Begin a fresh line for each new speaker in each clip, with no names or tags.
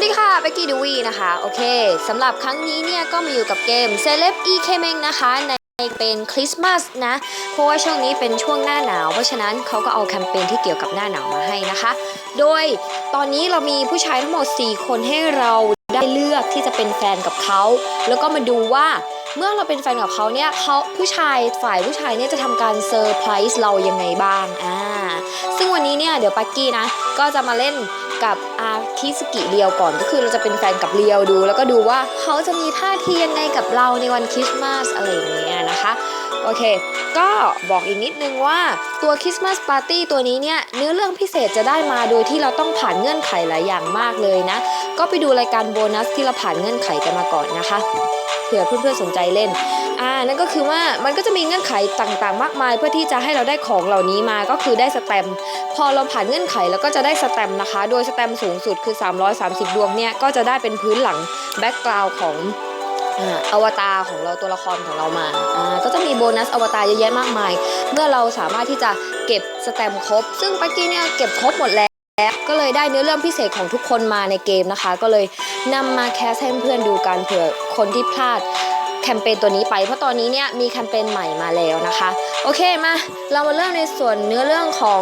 วัสดีค่ะเบกกี้ดูวีนะคะ โอเคสำหรับครั้งนี้เนี่ยก็มาอยู่กับเกม Celeb e k m e n นะคะในเป็นคริสต์มาสนะ เพราะว่าช่วงนี้เป็นช่วงหน้าหนาว เพราะฉะนั้นเขาก็เอาแคมเปญที่เกี่ยวกับหน้าหนาวมาให้นะคะ โดยตอนนี้เรามีผู้ชายทั้งหมด 4 คนให้เราได้เลือกที่จะเป็นแฟนกับเขา แล้วก็มาดูว่าเมื่อเราเป็นแฟนกับเขาเนี่ยเขาผู้ชายฝ่ายผู้ชายเนี่ยจะทำการเซอร์ไพรส์เรายังไงบ้างอ่าซึ่งวันนี้เนี่ยเดี๋ยวปักกี้นะ ก็จะมาเล่น กับอาคิสกิเรียวก่อนก็คือเราจะเป็นแฟนกับเรียวดู แล้วก็ดูว่าเขาจะมีท่าทียังไงกับเราในวันคริสต์มาสอะไรอย่างเงี้ยนะคะโอเค ก็บอกอีกนิดนึงว่าตัวคริสต์มาสปาร์ตี้ตัวนี้เนี่ยเนื้อเรื่องพิเศษจะได้มาโดยที่เราต้องผ่านเงื่อนไขหลายอย่างมากเลยนะ ก็ไปดูรายการโบนัสที่เราผ่านเงื่อนไขกันมาก่อนนะคะเผื่อเพื่อนๆสนใจเล่นอ่านั่นก็คือว่ามันก็จะมีเงื่อนไขต่างๆ มากมาย เพื่อที่จะให้เราได้ของเหล่านี้มาก็คือได้สแตมป์พอเราผ่านเงื่อนไขแล้วก็จะได้สแตมป์นะคะ โดยสแตมสูงสุดคือ 330 ดวงเนี่ย ก็จะได้เป็นพื้นหลังแบ็กกราวด์ของอวตารของเราตัวละครของเรามา ก็จะมีโบนัสอวตารเยอะแยะมากมาย เมื่อเราสามารถที่จะเก็บสแตมครบ ซึ่งปักกี้เนี่ยเก็บครบหมดแล้วก็เลยได้เนื้อเรื่องพิเศษของทุกคนมาในเกมนะคะ ก็เลยนำมาแคสให้เพื่อนดูกันเผื่อคนที่พลาด คมเปญตัวนี้ไป เพราะตอนนี้เนี่ยมีแคมเปญใหม่มาแล้วนะคะ โอเคมาเรามาเริ่มในส่วนเนื้อเรื่องของ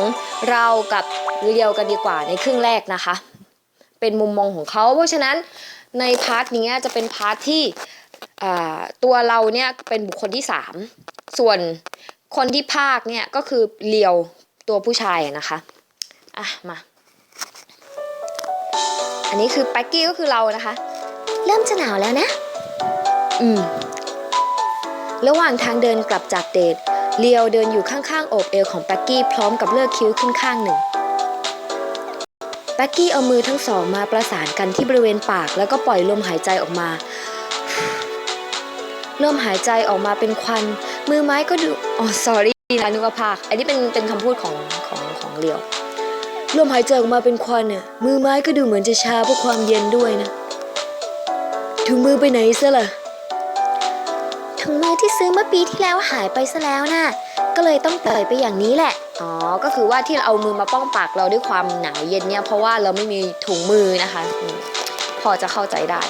เรากับเรียวกันดีกว่าในครึ่งแรกนะคะ เป็นมุมมองของเขาเพราะฉะนั้นในพาร์ทนี้จะเป็นพาร์ทที่อ่าตัวเราเนี่ยเป็นบุคคลที่ 3 ส่วนคนที่ภาคเนี่ยก็คือเรียวตัวผู้ชายอะนะคะอะมา อันนี้คือแป๊กกี้ก็คือเรานะคะ เริ่มจะหนาวแล้วนะ อืม ระหว่างทางเดินกลับจากเดทเลียวเดินอยู่ข้างๆโอบเอวของแป๊กกี้พร้อมกับเลือกคิ้วขึ้นข้างหนึ่งแป๊กกี้เอามือทั้งสองมาประสานกันที่บริเวณปากแล้วก็ปล่อยลมหายใจออกมา ลมหายใจออกมาเป็นควัน มือไม้ก็ดูอ๋อ sorry นะนึกว่าภาค อันนี้เป็นเป็นคำพูดของของของเลียว ลมหายใจออกมาเป็นควันน่ะมือไม้ก็ดูเหมือนจะชาเพราะความเย็นด้วยนะถุงมือไปไหนซะล่ะ ถุงมือที่ซื้อเมื่อปีที่แล้วหายไปซะแล้วนะ่ะก็เลยต้องเปล่อยไปอย่างนี้แหละ อ๋อ ก็คือว่าที่เราเอามือมาป้องปากเราด้วยความหนาวเย็นเนี่ย เพราะว่าเราไม่มีถุงมือนะคะอืมพอจะเข้าใจได้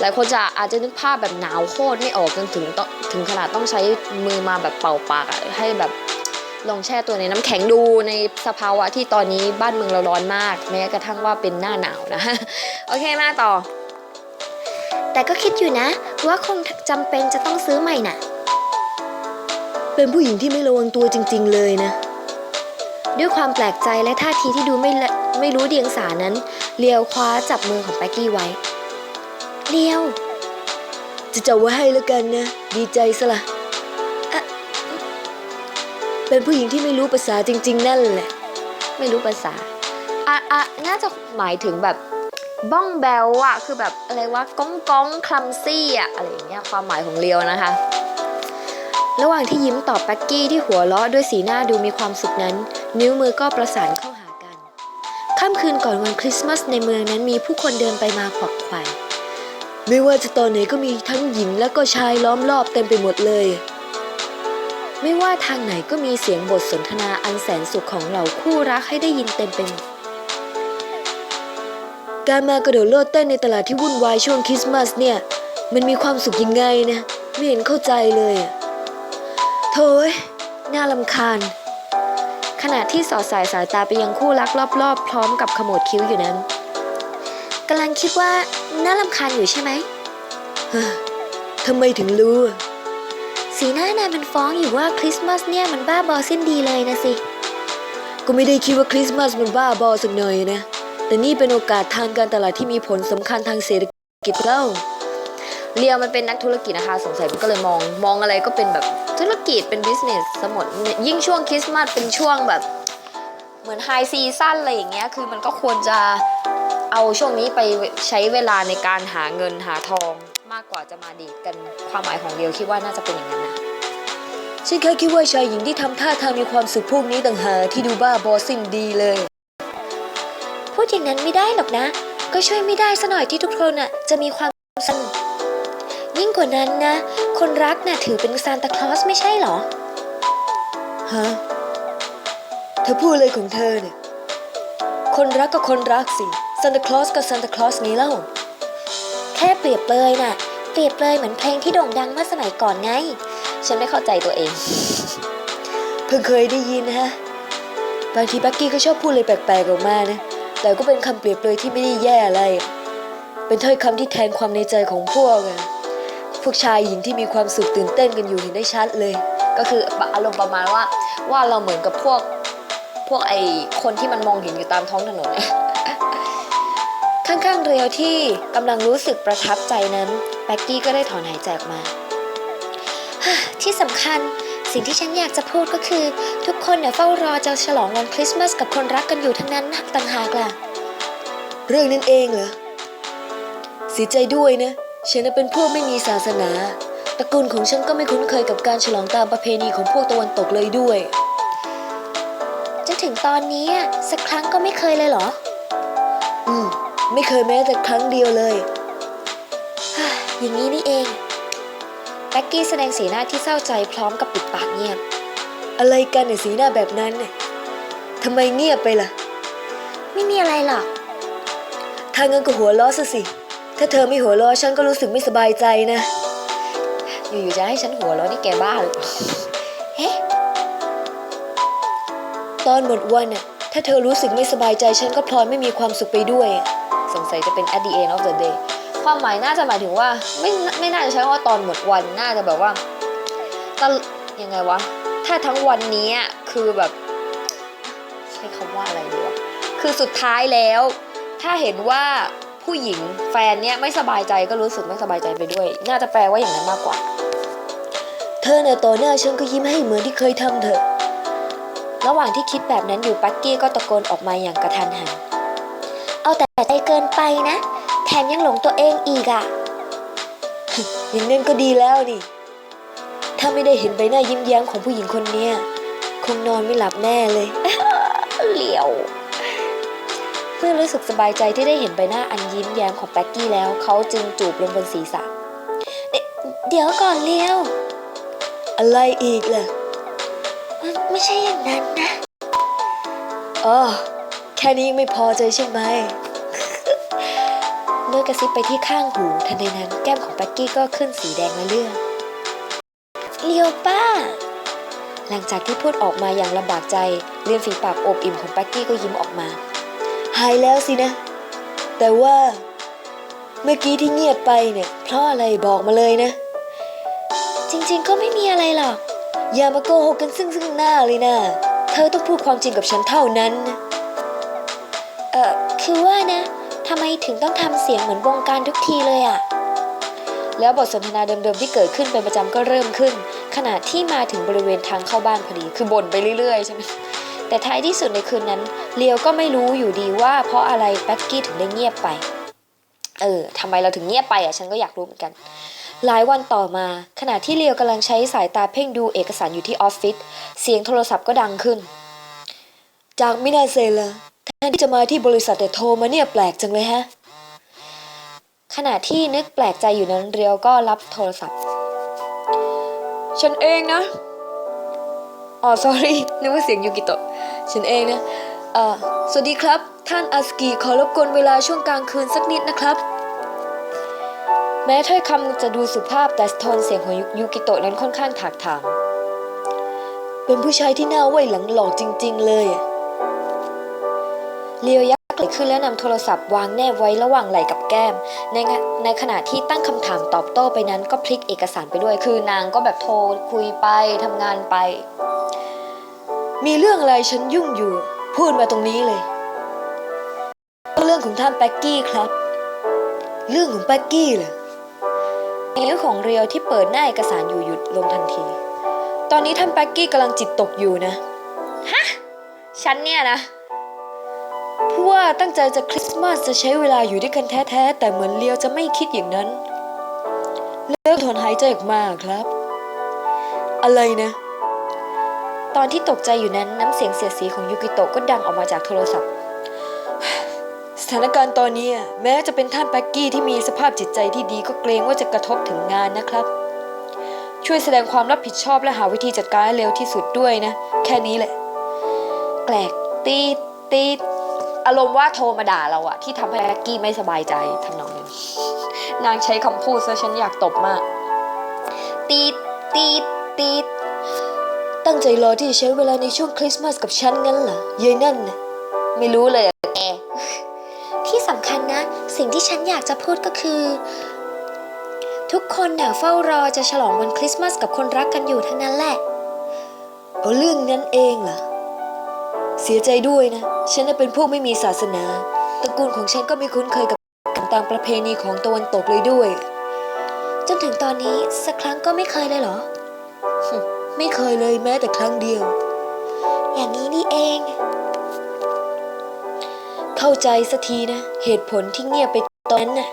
หลายคนจะอาจจะนึกภาพแบบหนาวโคตรไม่ออกจนถึงต้องถึงขนาดต้องใช้มือมาแบบเป่าปากอะให้แบบลองแช่ตัวในน้ำแข็งดูในสภาวะที่ตอนนี้บ้านเมืองเราร้อนมาก แม้กระทั่งว่าเป็นหน้าหนาวนะ โอเคมาต่อ แต่ก็คิดอยู่นะ ว่าคงจำเป็นจะต้องซื้อใหม่น่ะ เป็นผู้หญิงที่ไม่ระวังตัวจริง ๆ เลยนะ ด้วยความแปลกใจและท่าทีที่ดูไม่ละไม่รู้เดียงสานั้นเลียวคว้าจับมือของแป๊กกี้ไว้เลียว จะจับไว้ให้แล้วกันนะ ดีใจสละอะเป็นผู้หญิงที่ไม่รู้ภาษาจริง ๆ นั่นแหละ ไม่รู้ภาษาอะอะน่าจะหมายถึงแบบ บ้องแบลอะคือแบบอะไรวะก้องก้องคลัมซี่อะอะไรอย่างเงี้ยความหมายของเลียวนะคะ ระหว่างที่ยิ้มตอบแป๊กกี้ที่หัวเราะด้วยสีหน้าดูมีความสุขนั้น นิ้วมือก็ประสานเข้าหากันค่ำคืนก่อนวันคริสต์มาสในเมืองนั้นมีผู้คนเดินไปมาขวักไขว่ไม่ว่าจะตอนไหนก็มีทั้งหญิงและก็ชายล้อมรอบเต็มไปหมดเลย ไม่ว่าทางไหนก็มีเสียงบทสนทนาอันแสนสุขของเหล่าคู่รักให้ได้ยินเต็มไปหมด การมากระโดดโลดเต้นในตลาดที่วุ่นวายช่วงคริสต์มาสเนี่ย มันมีความสุขยังไงนะ ไม่เห็นเข้าใจเลยอะโถ่เอ้ยน่าลำคาญ ขณะที่สอดสายสายตาไปยังคู่รักรอบๆ พร้อมกับขมวดคิ้วอยู่นั้นกำลังคิดว่าน่าลำคาญอยู่ใช่ไหมเฮ้อทำไมถึงรู้อะสีหน้านายมันฟ้องอยู่ว่าคริสต์มาสเนี่ยมันบ้าบอสิ้นดีเลยนะสิ ก็ไม่ได้คิดว่าคริสต์มาสมันบ้าบอสักหน่อยนะ แต่นี่เป็นโอกาสทางการตลาดที่มีผลสำคัญทางเศรษฐกิจเล่าเรียวมันเป็นนักธุรกิจนะคะสงสัยมันก็เลยมองมองอะไรก็เป็นแบบธุรกิจเป็นบิสเนสสมดยิ่งช่วงคริสต์มาสเป็นช่วงแบบ เหมือนไฮซีซั่นอะไรอย่างเงี้ยคือมันก็ควรจะเอาช่วงนี้ไปใช้เวลาในการหาเงินหาทองมากกว่าจะมาดีกันความหมายของเรียวคิดว่าน่าจะเป็นอย่างนั้นนะฉันแค่คิดว่าชายหญิงที่ทำท่าทางมีความสุขพวกนี้ต่างหากที่ดูบ้าบอสิ้นดีเลย พูดอย่างนั้นไม่ได้หรอกนะ ก็ช่วยไม่ได้ซะหน่อยที่ทุกคนน่ะจะมีความสุขยิ่งกว่านั้นนะ คนรักน่ะถือเป็นซานตาคลอสไม่ใช่เหรอ ฮะ เธอพูดอะไรของเธอเนี่ยคคนรักก็คนรักสิ ซานตาคลอสก็ซานตาคลอสนี้เล่าแค่เปรียบเลยน่ะ เปรียบเลยเหมือนเพลงที่โด่งดังเมื่อสมัยก่อนไง ฉันไม่เข้าใจตัวเอง เพิ่งเคยได้ยินนะฮะ บางทีบักกี้ก็ชอบพูดเลยแปลกๆออกมานะ แต่ก็เป็นคำเปรียบเลยที่ไม่ได้แย่อะไร เป็นถ้อยคำที่แทนความในใจของพวกอะพวกชายหญิงที่มีความสุขตื่นเต้นกันอยู่เห็นได้ชัดเลย ก็คืออารมณ์ประมาณว่าว่าเราเหมือนกับพวกพวกไอคนที่มันมองเห็นอยู่ตามท้องถนนข้างๆเรียวที่กำลังรู้สึกประทับใจนั้นแบ็กกี้ก็ได้ถอนหายใจออกมา ที่สำคัญ สิ่งที่ฉันอยากจะพูดก็คือ ทุกคนเนี่ยเฝ้ารอจะฉลองวันคริสต์มาสกับคนรักกันอยู่ทั้งนั้นนะต่างหากล่ะ เรื่องนั้นเองเหรอเสียใจด้วยนะ ฉันน่ะเป็นพวกไม่มีศาสนาตระกูลของฉันก็ไม่คุ้นเคยกับการฉลองตามประเพณีของพวกตะวันตกเลยด้วย จนถึงตอนนี้อะสักครั้งก็ไม่เคยเลยเหรอ อืม ไม่เคยแม้แต่ครั้งเดียวเลยฮ่าอย่างนี้นี่เอง แบ็กกี้แสดงสีหน้าที่เศร้าใจพร้อมกับปิดปากเงียบ อะไรกันเนี่ยสีหน้าแบบนั้นเนี่ยทำไมเงียบไปล่ะ ไม่มีอะไรหรอกถ้างั้นก็หัวเราะซะสิ ถ้าเธอไม่หัวเราะฉันก็รู้สึกไม่สบายใจนะ อยู่ๆจะให้ฉันหัวเราะนี่แกบ้าหรือเปล่าเฮ้ตอนหมดวันน่ะ ถ้าเธอรู้สึกไม่สบายใจฉันก็พลอยไม่มีความสุขไปด้วย สงสัยจะเป็น at the end of the day ความหมายน่าจะหมายถึงว่าไม่ไม่น่าจะใช้คำว่าตอนหมดวันน่าจะแบบว่าตลยังไงวะถ้าทั้งวันนี้คือแบบใช้คำว่าอะไรดีวะคือสุดท้ายแล้ว ถ้าเห็นว่าผู้หญิงแฟนเนี้ยไม่สบายใจก็รู้สึกไม่สบายใจไปด้วย น่าจะแปลว่าอย่างนั้นมากกว่า เธอเนี่ยต่อหน้าฉันก็ยิ้มให้เหมือนที่เคยทำเถอะ ระหว่างที่คิดแบบนั้นอยู่ปักกี้ก็ตะโกนออกมาอย่างกระทันหัน เอาแต่ใจเกินไปนะ แถมยังหลงตัวเองอีกอะอย่างนั้นก็ดีแล้วนี่ ถ้าไม่ได้เห็นใบหน้ายิ้มแย้มของผู้หญิงคนเนี้ยคงนอนไม่หลับแน่เลย เหลียว เมื่อรู้สึกสบายใจที่ได้เห็นใบหน้าอันยิ้มแย้มของแบ็กกี้แล้ว เขาจึงจูบลงบนศีรษะ เดเดี๋ยวก่อนเลียว อะไรอีกล่ะ ไม่ใช่อย่างนั้นนะ อ๋อ แค่นี้ยังไม่พอใจใช่ไหม เมื่อกระซิบไปที่ข้างหูทันใดนั้นแก้มของแบ็กกี้ก็ขึ้นสีแดงละเลือดเลียวป้า หลังจากที่พูดออกมาอย่างลำบากใจเลียนฝีปากอบอิ่มของแบ็กกี้ก็ยิ้มออกมา หายแล้วสินะ แต่ว่าเมื่อกี้ที่เงียบไปเนี่ยเพราะอะไรบอกมาเลยนะ จริงๆก็ไม่มีอะไรหรอก อย่ามาโกหกกันซึ่งซึ่งหน้าเลยนะ เธอต้องพูดความจริงกับฉันเท่านั้นนะเออคือว่านะ ทำไมถึงต้องทำเสียงเหมือนวงการทุกทีเลยอะแล้วบทสนทนาเดิมๆที่เกิดขึ้นเป็นประจำก็เริ่มขึ้น ขณะที่มาถึงบริเวณทางเข้าบ้านพอดี คือบ่นไปเรื่อยๆใช่ไหมแต่ท้ายที่สุดในคืนนั้นเลียวก็ไม่รู้อยู่ดีว่า เพราะอะไรแบ็กกี้ถึงได้เงียบไป เออทำไมเราถึงเงียบไปอะฉันก็อยากรู้เหมือนกัน หลายวันต่อมา ขณะที่เลียวกำลังใช้สายตาเพ่งดูเอกสารอยู่ที่ออฟฟิศเสียงโทรศัพท์ก็ดังขึ้น จากมินาเซล แทนที่จะมาที่บริษัทแต่โทรมาเนี่ยแปลกจังเลยฮะ ขณะที่นึกแปลกใจอยู่นั้นเรียวก็รับโทรศัพท์ ฉันเองนะ อ๋อ sorry นึกว่าเสียงยูกิโตะ ฉันเองนะเอ่อสวัสดีครับ ท่านอาสกิขอรบกวนเวลาช่วงกลางคืนสักนิดนะครับ แม้ถ้อยคำจะดูสุภาพแต่โทนเสียงของยูกิโตะนั้นค่อนข้างถากถางเป็นผู้ชายที่น่าไว้หลังหลอกจริง ๆ เลยอะ เลียวยักไหลขึ้นแล้วนำโทรศัพท์วางแนบไว้ระหว่างไหล่กับแก้ม ในในขณะที่ตั้งคำถามตอบโต้ไปนั้นก็พลิกเอกสารไปด้วย คือนางก็แบบโทรคุยไปทำงานไป มีเรื่องอะไรฉันยุ่งอยู่ พูดมาตรงนี้เลย เรื่องของท่านแป๊กกี้ครับ เรื่องของแป๊กกี้เหรอนิ้วของเรียวที่เปิดหน้าเอกสารอยู่หยุดลงทันที ตอนนี้ท่านแป๊กกี้กำลังจิตตกอยู่นะ ฮะ ฉันเนี่ยนะ ว่าตั้งใจจะคริสต์มาสจะใช้เวลาอยู่ด้วยกันแท้ๆ แต่เหมือนเลียวจะไม่คิดอย่างนั้น เลิกถอนหายใจออกมาครับ อะไรนะ ตอนที่ตกใจอยู่นั้นน้ำเสียงเสียดสีของยูกิโตะก็ดังออกมาจากโทรศัพท์ สถานการณ์ตอนนี้แม้จะเป็นท่านแป๊กกี้ที่มีสภาพจิตใจที่ดีก็เกรงว่าจะกระทบถึงงานนะครับ ช่วยแสดงความรับผิดชอบและหาวิธีจัดการให้เร็วที่สุดด้วยนะ แค่นี้แหละ แกลกตีตี อารมณ์ว่าโทรมาด่าเราอะที่ทำให้แบ็กกี้ไม่สบายใจทำนองนี้นางใช้คำพูดซะฉันอยากตบมาก ตีดตีดตีดตั้งใจรอที่จะใช้เวลาในช่วงคริสต์มาสกับฉันงั้นเหรอยายนั่นนะไม่รู้เลยอะแกที่สำคัญนะ สิ่งที่ฉันอยากจะพูดก็คือ ทุกคนน่ะเฝ้ารอจะฉลองวันคริสต์มาสกับคนรักกันอยู่ทั้งนั้นแหละ เอาเรื่องนั้นเองเหรอ เสียใจด้วยนะ ฉันน่ะเป็นพวกไม่มีศาสนา ตระกูลของฉันก็ไม่คุ้นเคยกับกตามประเพณีของตะวันตกเลยด้วย จนถึงตอนนี้สักครั้งก็ไม่เคยเลยเหรอ ไม่เคยเลยแม้แต่ครั้งเดียว อย่างนี้นี่เอง เข้าใจสักทีนะ เหตุผลที่เงียบไปตอนนั้นน่ะ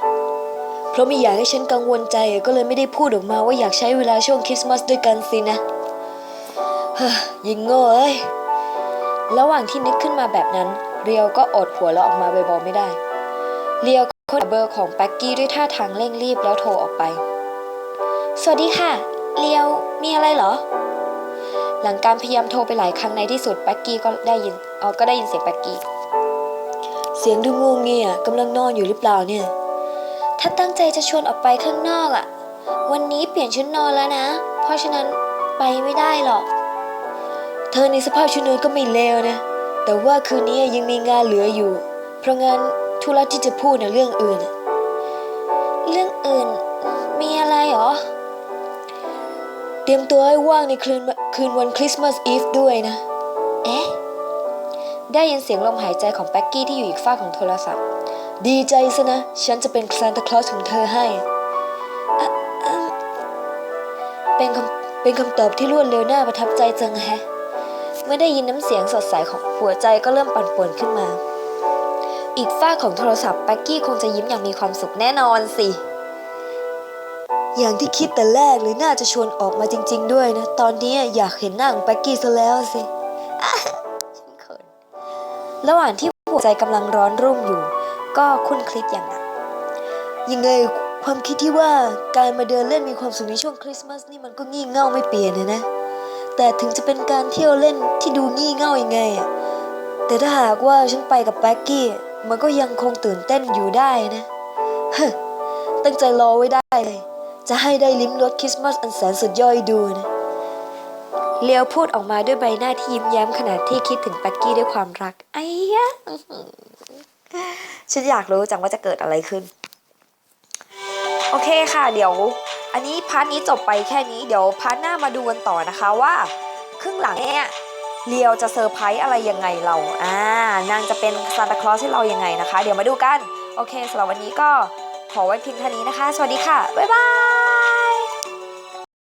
เพราะไม่อยากให้ฉันกังวลใจก็เลยไม่ได้พูดออกมาว่าอยากใช้เวลาช่วงคริสต์มาสด้วยกันสินะ เฮ้ยยิงโง่เอ้ย ระหว่างที่นึกขึ้นมาแบบนั้น เรียวก็อดหัวเราออกมาเบาๆไม่ได้ เรียวค้นเบอร์ของแป๊กกี้ด้วยท่าทางเร่งรีบแล้วโทรออกไป สวัสดีค่ะ เรียวมีอะไรเหรอ หลังการพยายามโทรไปหลายครั้งในที่สุดแป๊กกี้ก็ได้ยินเออก็ได้ยินเสียงแป๊กกี้ เสียงดูงงเงียกำลังนอนอยู่หรือเปล่าเนี่ย ถ้าตั้งใจจะชวนออกไปข้างนอกอะวันนี้เปลี่ยนชุดนอนแล้วนะ เพราะฉะนั้นไปไม่ได้หรอก เธอในสภาพชุดนอนก็ไม่เลวนะ แต่ว่าคืนนี้ยังมีงานเหลืออยู่ เพราะงั้นธุระที่จะพูดในะเรื่องอื่น เรื่องอื่นมีอะไรหรอ เตรียมตัวให้ว่างในคืนคืนวันคริสต์มาสอีฟด้วยนะ เอ๊ะ ได้ยินเสียงลมหายใจของแบ็กกี้ที่อยู่อีกฝ้าของโทรศัพท์ ดีใจซะนะ ฉันจะเป็นซานตาคลอสของเธอให้เอิ่มเป็นคำเป็นคำตอบที่รวดเร็วน่าประทับใจจังแฮะ เมื่อได้ยินน้ำเสียงสดใสของหัวใจก็เริ่มปั่นป่วนขึ้นมา อีกฝ้าของโทรศัพท์แบ็กกี้คงจะยิ้มอย่างมีความสุขแน่นอนสิ อย่างที่คิดแต่แรกเลยน่าจะชวนออกมาจริง ๆ ด้วยนะ ตอนนี้อยากเห็นหน้าของแบ็กกี้ซะแล้วสิฉันเขินระหว่างที่หัวใจกำลังร้อนรุ่มอยู่ ก็คุ้นคลิกอย่างหนักยังไงความคิดที่ว่าการมาเดินเล่นมีความสุขในช่วงคริสต์มาสนี่มันก็งี่เง่าไม่เปลี่ยนนะนะ แต่ถึงจะเป็นการเที่ยวเล่นที่ดูงี่เง่ายังไงอะแต่ถ้าหากว่าฉันไปกับแบ็กกี้มันก็ยังคงตื่นเต้นอยู่ได้นะเฮ้ตั้งใจรอไว้ได้เลย จะให้ได้ลิ้มรสคริสต์มาสอันแสนสุดยอดดูนะเลียวพูดออกมาด้วยใบหน้าที่ยิ้มแย้มขณะที่คิดถึงแบ็กกี้ด้วยความรักไอ้ยะฉันอยากรู้จังว่าจะเกิดอะไรขึ้น โอเคค่ะเดี๋ยว อันนี้พาร์ทนี้จบไปแค่นี้เดี๋ยวพาร์ทหน้ามาดูกันต่อนะคะว่าครึ่งหลังเนี่ยเลียวจะเซอร์ไพรส์อะไรยังไงเรา อ่านางจะเป็นซานตาคลอสให้เรายังไงนะคะ เดี๋ยวมาดูกัน โอเคสำหรับวันนี้ก็ขอไว้เพียงเท่านี้นะคะ สวัสดีค่ะ บ๊ายบาย